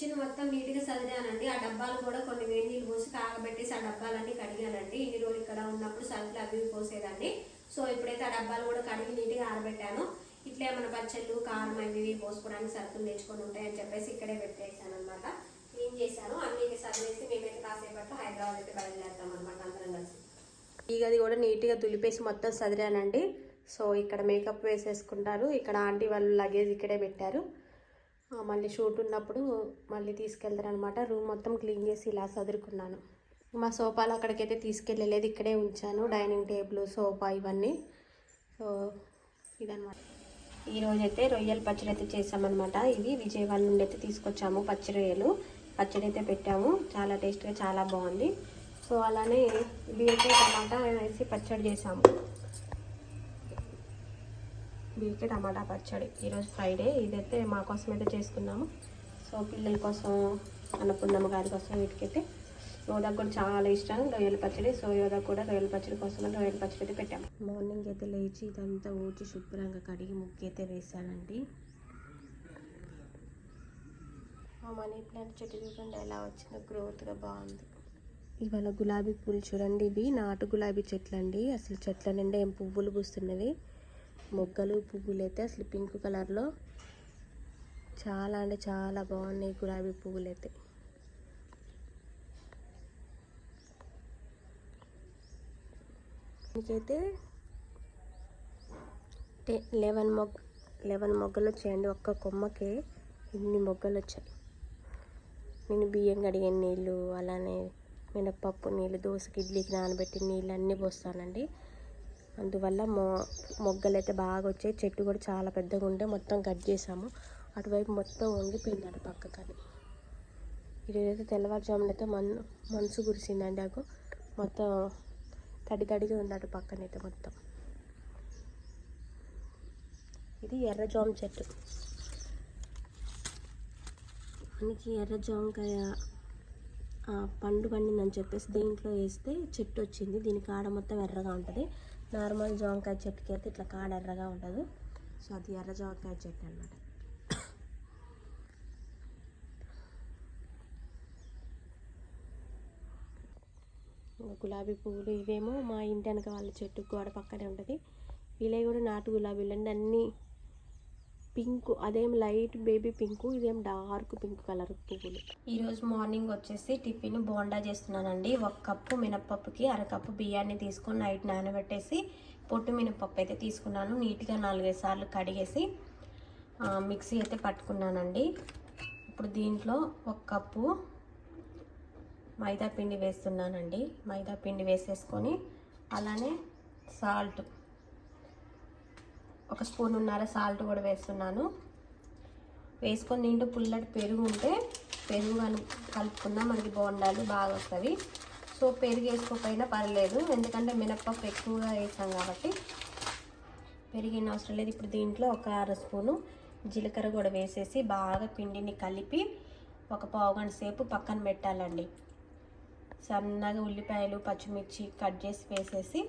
Kitchen మొత్తం నీట్గా సదిరానండి. ఆ డబ్బాలు కూడా కొన్ని వేడి నీళ్ళు పోసి కాగబెట్టేసి ఆ డబ్బాలన్నీ కడిగానండి. ఇన్ని రోజులు ఇక్కడ ఉన్నప్పుడు సరుకులు అవి పోసేదాన్ని. సో ఇప్పుడైతే ఆ డబ్బాలు కూడా కడిగి నీట్గా ఆరబెట్టాను. ఇట్లా ఏమైనా పచ్చళ్ళు కారం అవి పోసుకోవడానికి సరుకులు తెచ్చుకొని ఉంటాయని చెప్పేసి ఇక్కడే పెట్టేసాను అనమాట క్లీన్ చేశాను. అన్ని సదిరేసి మేమైతే కాసేపట్లో హైదరాబాద్ అయితే బయలుదేరుతాం అనమాట అందరం కలిసి. ఈ గది కూడా నీట్గా తులిపేసి మొత్తం సదిరానండి. సో ఇక్కడ మేకప్ వేసేసుకుంటారు. ఇక్కడ ఆంటీ వాళ్ళు లగేజ్ ఇక్కడే పెట్టారు. మళ్ళీ షూట్ ఉన్నప్పుడు మళ్ళీ తీసుకెళ్తారనమాట. రూమ్ మొత్తం క్లీన్ చేసి ఇలా సదురుకున్నాను. మా సోఫాలు అక్కడికైతే తీసుకెళ్ళలేదు ఇక్కడే ఉంచాను. డైనింగ్ టేబుల్ సోఫా ఇవన్నీ. సో ఇదనమాట. ఈరోజైతే అయితే రొయ్యల పచ్చడి అయితే చేసామన్నమాట ఇవి విజయవాడ నుండి అయితే తీసుకొచ్చాము పచ్చి రొయ్యలు. పచ్చడి అయితే పెట్టాము. చాలా టేస్ట్గా చాలా బాగుంది. సో అలానే బీరకాయ టమాటా వేసి పచ్చడి చేసాము. బీరకాయ టమాటా పచ్చడి. ఈరోజు ఫ్రైడే. ఇదైతే మా కోసం అయితే చేసుకున్నాము. సో పిల్లల కోసం అన్నపూర్ణమ్మ గారి కోసం వీటికైతే యోధకు కూడా చాలా ఇష్టం. రొయ్యల పచ్చడి. సో యోధకు కూడా రొయ్యల పచ్చడి కోసం రొయ్యల పచ్చడి అయితే పెట్టాము. మార్నింగ్ అయితే లేచి ఇదంతా ఊడ్చి శుభ్రంగా కడిగి ముగ్గు అయితే వేసానండి మనీ ప్లాంట్ చెట్టు చూడండి ఎలా వచ్చిందో గ్రోత్గా బాగుంది. ఇవాళ గులాబీ పూలు చూడండి ఇవి నాటు గులాబీ చెట్లు అండి అసలు చెట్ల నిండా ఏం పువ్వులు పూస్తున్నవి. మొగ్గలు పువ్వులు అయితే అసలు పింక్ కలర్లో చాలా అంటే చాలా బాగున్నాయి గులాబీ పువ్వులు అయితే మీకైతే లెవెన్ మొగ్గ లెవెన్ మొగ్గలు వచ్చాయండి. ఒక్క కొమ్మకే ఇన్ని మొగ్గలు వచ్చాయి. నేను బియ్యం కడిగిన నీళ్ళు అలానే మినప్పప్పు నీళ్ళు దోశకి ఇడ్లీకి నానబెట్టిన నీళ్ళు అన్నీ పోస్తానండి. అందువల్ల మొ మొగ్గలు అయితే బాగా వచ్చాయి చెట్టు కూడా చాలా పెద్దగా ఉండే మొత్తం కట్ చేసాము. అటువైపు మొత్తం వంగిపోయింది అటు పక్కకని. ఈరోజైతే తెల్లవారుజామున అయితే మన్ మనసు కురిసిందండి అగో మొత్తం తడి తడిగా ఉంది అటు పక్కనైతే మొత్తం. ఇది ఎర్ర జామ చెట్టు. మనకి ఎర్ర జామకాయ పండు పండిందని చెప్పేసి దీంట్లో వేస్తే చెట్టు వచ్చింది. దీని కాడ మొత్తం ఎర్రగా ఉంటుంది. నార్మల్ జామకాయ చెట్టుకి అయితే ఇట్లా కాడ ఎర్రగా ఉండదు సో అది ఎర్ర జామకాయ చెట్టు అనమాట గులాబీ పువ్వులు ఇవేమో మా ఇంటి వెనక వాళ్ళ చెట్టు గోడ పక్కనే ఉంటుంది. వీళ్ళవి కూడా నాటు గులాబీలు అండి. అన్నీ పింక్ అదేం లైట్ బేబీ పింక్ ఇదేం డార్క్ పింక్ కలర్ పువ్వులు. ఈరోజు మార్నింగ్ వచ్చేసి టిఫిన్ బోండా చేస్తున్నానండి. ఒక కప్పు మినప్పప్పుకి అరకప్పు బియ్యాన్ని తీసుకొని నైట్ నానబెట్టేసి పొట్టు మినపప్పు అయితే తీసుకున్నాను. నీట్గా నాలుగైదు సార్లు కడిగేసి మిక్సీ అయితే పట్టుకున్నానండి. ఇప్పుడు దీంట్లో ఒక కప్పు మైదా పిండి వేస్తున్నానండి. మైదా పిండి వేసేసుకొని అలానే సాల్ట్ ఒక స్పూన్ ఉన్నర సాల్ట్ కూడా వేస్తున్నాను. వేసుకొని నిండు పుల్లటి పెరుగు ఉంటే పెరుగు కలు కలుపుకుందాం మనకి బాగుండాలి బాగా వస్తుంది సో పెరుగు వేసుకోకపోయినా పర్లేదు ఎందుకంటే మినప్పప్పు ఎక్కువగా వేసాం కాబట్టి. పెరిగిన అవసరం లేదు. ఇప్పుడు దీంట్లో ఒక అర స్పూను జీలకర్ర కూడా వేసేసి బాగా పిండిని కలిపి ఒక పావు గంట సేపు పక్కన పెట్టాలండి. సన్నగా ఉల్లిపాయలు పచ్చిమిర్చి కట్ చేసి వేసేసి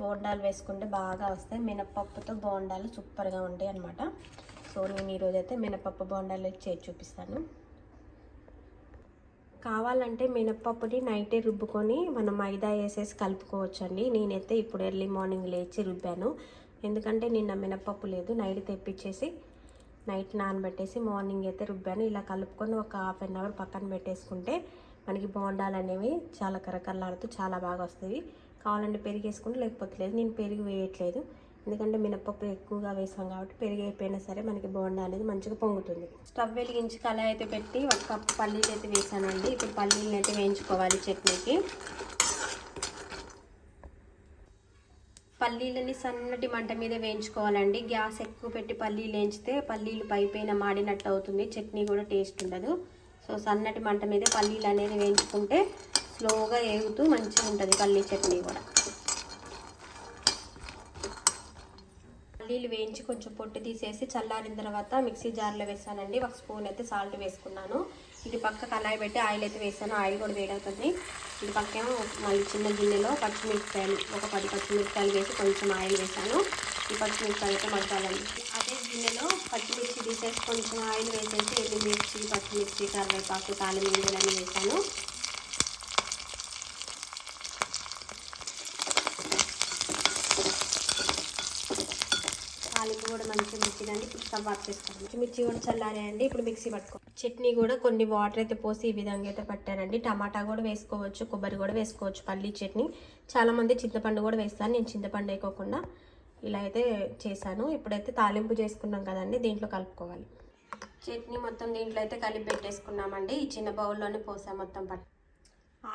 బోండాలు వేసుకుంటే బాగా వస్తాయి. మినపప్పుతో బోండాలు సూపర్గా ఉంటాయి అనమాట సో నేను ఈరోజైతే మినపప్పు బోండాలు చేసి చూపిస్తాను. కావాలంటే మినపప్పుని నైటే రుబ్బుకొని మనం మైదా వేసేసి కలుపుకోవచ్చండి. నేనైతే ఇప్పుడు ఎర్లీ మార్నింగ్ లేచి రుబ్బాను. ఎందుకంటే నిన్న మినపప్పు లేదు. నైట్ తెప్పించేసి నైట్ నానబెట్టేసి మార్నింగ్ అయితే రుబ్బాను. ఇలా కలుపుకొని ఒక హాఫ్ అన్ అవర్ పక్కన పెట్టేసుకుంటే మనకి బోండాలు అనేవి చాలా కరకరలాడుతూ చాలా బాగా వస్తాయి. కావాలంటే పెరుగు వేసుకుంటే లేకపోతే లేదు. నేను పెరుగు వేయట్లేదు. ఎందుకంటే మినపప్పు ఎక్కువగా వేసాం కాబట్టి పెరిగి అయిపోయినా సరే మనకి బోండా అనేది మంచిగా పొంగుతుంది. స్టవ్ వెలిగించి కళాయి అయితే పెట్టి ఒక కప్పు పల్లీలు అయితే వేసానండి. ఇప్పుడు పల్లీలను అయితే వేయించుకోవాలి చట్నీకి. పల్లీలని సన్నటి మంట మీద వేయించుకోవాలండి. గ్యాస్ ఎక్కువ పెట్టి పల్లీలు వేయించితే పల్లీలు పైపైన మాడినట్టు అవుతుంది. చట్నీ కూడా టేస్ట్ ఉండదు. సో సన్నటి మంట మీద పల్లీలు అనేది వేయించుకుంటే స్లోగా ఏగుతూ మంచిగా ఉంటుంది పల్లీ చట్నీ కూడా. పల్లీలు వేయించి కొంచెం పొట్టు తీసేసి చల్లారిన తర్వాత మిక్సీ జార్లో వేసానండి. ఒక స్పూన్ అయితే సాల్ట్ వేసుకున్నాను. ఇది పక్క కళాయి పెట్టి ఆయిల్ అయితే వేసాను. ఆయిల్ కూడా వేడవుతుంది. ఇది పక్కేమో మళ్ళీ చిన్న గిన్నెలో పచ్చిమిరపకాయలు ఒక పది పచ్చిమిరపకాయలు వేసి కొంచెం ఆయిల్ వేసాను. ఈ పచ్చిమిరపకాయలు అయితే మగ్గాలండి. అదే గిన్నెలో పచ్చిమిర్చి తీసేసి కొంచెం ఆయిల్ వేసేసి ఎండుమిర్చి పచ్చిమిర్చి కరివేపాకు తాలింపు గింజలన్నీ వేసాను తాలింపు కూడా మంచిగా మిర్చిదండి ఇప్పుడు స్టవ్ ఆఫ్ చేసుకోండి మిర్చి కూడా చల్లారాయండి. ఇప్పుడు మిక్సీ పట్టుకో. చట్నీ కూడా కొన్ని వాటర్ అయితే పోసి ఈ విధంగా అయితే పట్టానండి. టమాటా కూడా వేసుకోవచ్చు కొబ్బరి కూడా వేసుకోవచ్చు పల్లీ చట్నీ. చాలామంది చింతపండు కూడా వేస్తాను నేను చింతపండు వేయకోకుండా ఇలా అయితే చేశాను. ఇప్పుడైతే తాలింపు చేసుకున్నాం కదండి దీంట్లో కలుపుకోవాలి. చట్నీ మొత్తం దీంట్లో అయితే కలిపి పెట్టేసుకున్నామండి. ఈ చిన్న బౌల్లోనే పోసాం మొత్తం పట్టు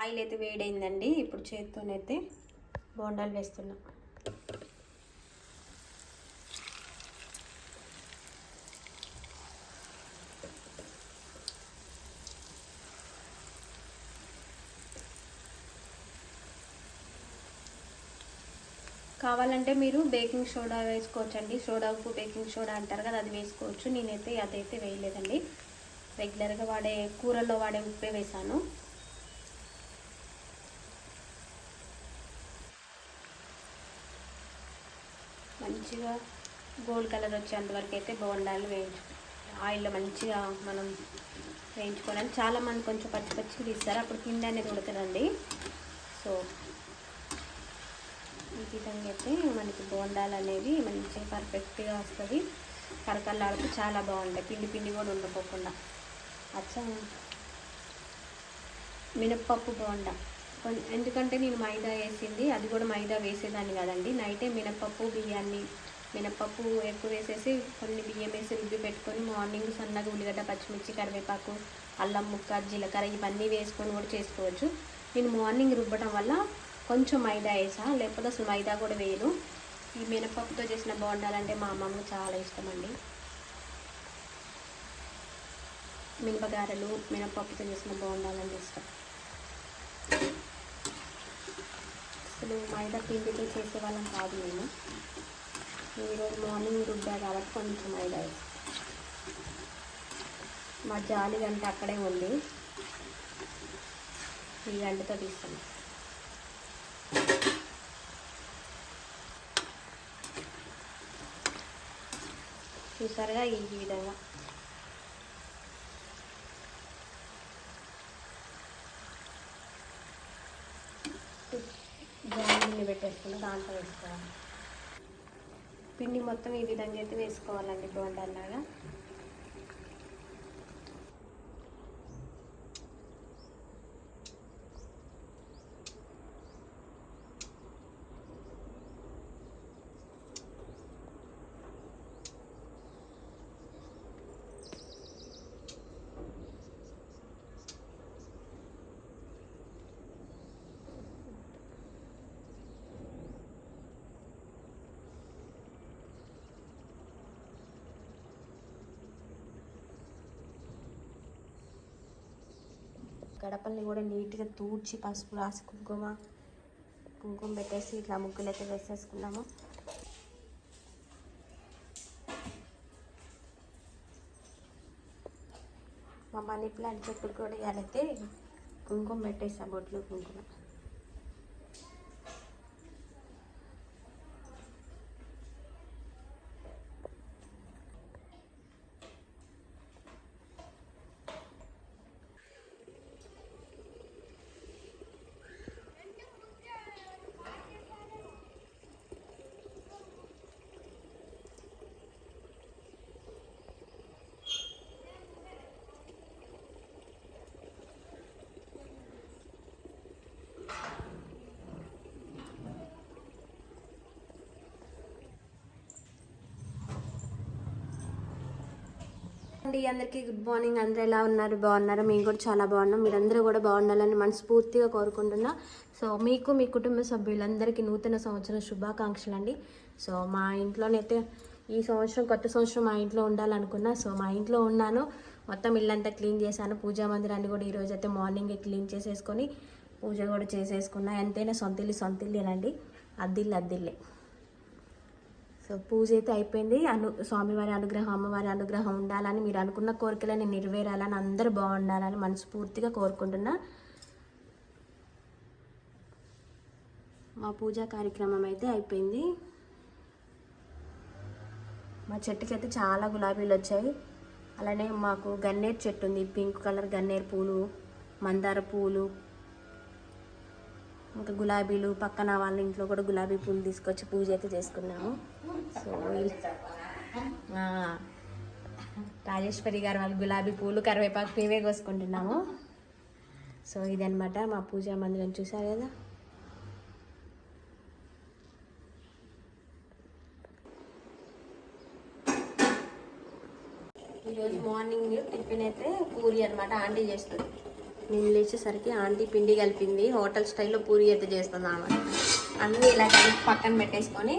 ఆయిల్ అయితే వేడైందండి. ఇప్పుడు చేత్తోనైతే బోండాలు వేస్తున్నాం. కావాలంటే మీరు బేకింగ్ సోడా వేసుకోవచ్చు అండి సోడా ఉప్పు బేకింగ్ సోడా అంటారు కదా అది వేసుకోవచ్చు. నేనైతే అదైతే వేయలేదండి. రెగ్యులర్గా వాడే కూరల్లో వాడే ఉప్పే వేసాను. మంచిగా గోల్డ్ కలర్ వచ్చేంత వరకు అయితే బోండాలు వేయించు ఆయిల్లో మంచిగా మనం వేయించుకోవాలి. చాలామంది కొంచెం పచ్చి పచ్చిగా తీస్తారు. అప్పుడు పిండి అనేది ఉడకదండి. సో ఈ విధంగా అయితే మనకి బోండాలు అనేవి మంచిగా పర్ఫెక్ట్గా వస్తుంది. కరకల్లాడుతూ చాలా బాగుంటాయి. పిండి పిండి కూడా ఉండకోకుండా అచ్చా. మినప్పప్పు బోండా. కొన్- ఎందుకంటే నేను మైదా వేసింది. అది కూడా మైదా వేసేదాన్ని కదండి. నైటే మినప్పప్పు బియ్యాన్ని మినప్పప్పు ఎక్కువ వేసేసి కొన్ని బియ్యం వేసి రుబ్బి పెట్టుకొని మార్నింగ్ సన్నగా ఉల్లిగడ్డ పచ్చిమిర్చి కరివేపాకు అల్లం ముక్క జీలకర్ర ఇవన్నీ వేసుకొని కూడా చేసుకోవచ్చు. నేను మార్నింగ్ రుబ్బడం వల్ల కొంచెం మైదా వేసా లేకపోతే అసలు మైదా కూడా వేయను. ఈ మినపప్పుతో చేసిన బోండాలంటే మా అమ్మమ్మ చాలా ఇష్టం అండి మినపగారెలు మినపప్పుతో చేసిన బోండాలంటే ఇష్టం. అసలు మైదా పిండితో చేసే వాళ్ళం కాదు నేను. ఈరోజు మార్నింగ్ రుబ్బా కాబట్టి కొంచెం మైదా వేసా. మా జాలి గంట అక్కడే ఉంది. ఈ గంటతో తీస్తాను. చూసారుగా ఈ విధంగా. జాయిని పెట్టేసుకుని దాంట్లో వేసుకోవాలి. పిండి మొత్తం ఈ విధంగా అయితే వేసుకోవాలండి బోండాలాగా గడపల్ని కూడా నీట్గా తూడ్చి పసుపు రాసి కుంకుమ కుంకుమ పెట్టేసి ఇట్లా ముగ్గులు అయితే వేసేసుకున్నాము. మా మనీ ప్లాంట్ చెట్టుకు కూడా ఇవాళైతే కుంకుమ పెట్టేసా బొట్లు కుంకుమ. అండి అందరికీ గుడ్ మార్నింగ్ అందరూ ఎలా ఉన్నారు? బాగున్నారు? మేము కూడా చాలా బాగున్నాం. మీరందరూ కూడా బాగుండాలని మనస్ఫూర్తిగా కోరుకుంటున్నా. సో మీకు మీ కుటుంబ సభ్యులందరికీ నూతన సంవత్సరం శుభాకాంక్షలు అండి. సో మా ఇంట్లోనైతే ఈ సంవత్సరం కొత్త సంవత్సరం మా ఇంట్లో ఉండాలనుకున్నా. సో మా ఇంట్లో ఉన్నాను. మొత్తం ఇల్లంతా క్లీన్ చేశాను. పూజా మందిరాన్ని కూడా ఈరోజు అయితే మార్నింగే క్లీన్ చేసేసుకొని పూజ కూడా చేసేసుకున్నా. ఎంతైనా సొంతిల్లు సొంతిల్లేనండి. అద్దిల్లు అద్దిల్లే. సో పూజ అయితే అయిపోయింది. అను స్వామివారి అనుగ్రహం అమ్మవారి అనుగ్రహం ఉండాలని మీరు అనుకున్న కోరికలని నెరవేరాలని అందరూ బాగుండాలని మనస్ఫూర్తిగా కోరుకుంటున్నా. మా పూజా కార్యక్రమం అయితే అయిపోయింది. మా చెట్టుకి అయితే చాలా గులాబీలు వచ్చాయి. అలానే మాకు గన్నేరు చెట్టు ఉంది. పింక్ కలర్ గన్నేరు పూలు మందార పూలు ఇంకా గులాబీలు పక్కన వాళ్ళ ఇంట్లో కూడా గులాబీ పూలు తీసుకొచ్చి పూజ అయితే చేసుకున్నాము. సో రాజేశ్వరి గారు వాళ్ళు గులాబీ పూలు కరివేపాకు మేమే కోసుకుంటున్నాము. సో ఇదనమాట మా పూజా మందిరం. చూసారు కదా? ఈరోజు మార్నింగ్ టిఫిన్ అయితే పూరి అనమాట ఆంటీ చేస్తుంది. నేను లేచేసరికి ఆంటీ పిండి కలిపింది హోటల్ స్టైల్లో పూరి అయితే చేస్తుంది ఆమె. అన్నీ ఇలా కలిపి పక్కన పెట్టేసుకొని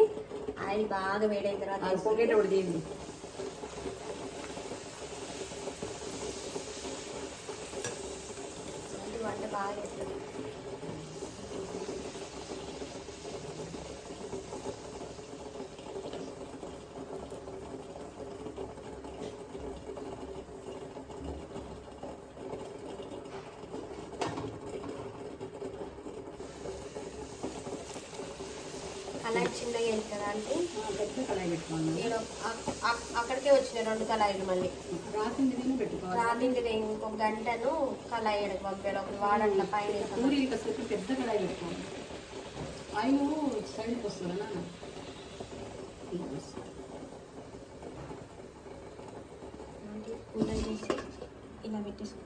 ఆయిల్ బాగా వేడైన తర్వాత తీయండి ఆంటీ వంట బాగా చేస్తుంది అలా చిన్నగా వేయాలి కదా అంటే? కళాయి అక్కడికే వచ్చినాయి రెండు కళాయిలు మళ్ళీ. రాలింది ఇంకొక గంటను కళాయి ఎడకు ఒక వాడట్ల పైన పెద్ద కళాయి పెట్టుకోవాలి. ఆయిల్ సైడ్కి వస్తుంది ఇలా పెట్టేసుకో.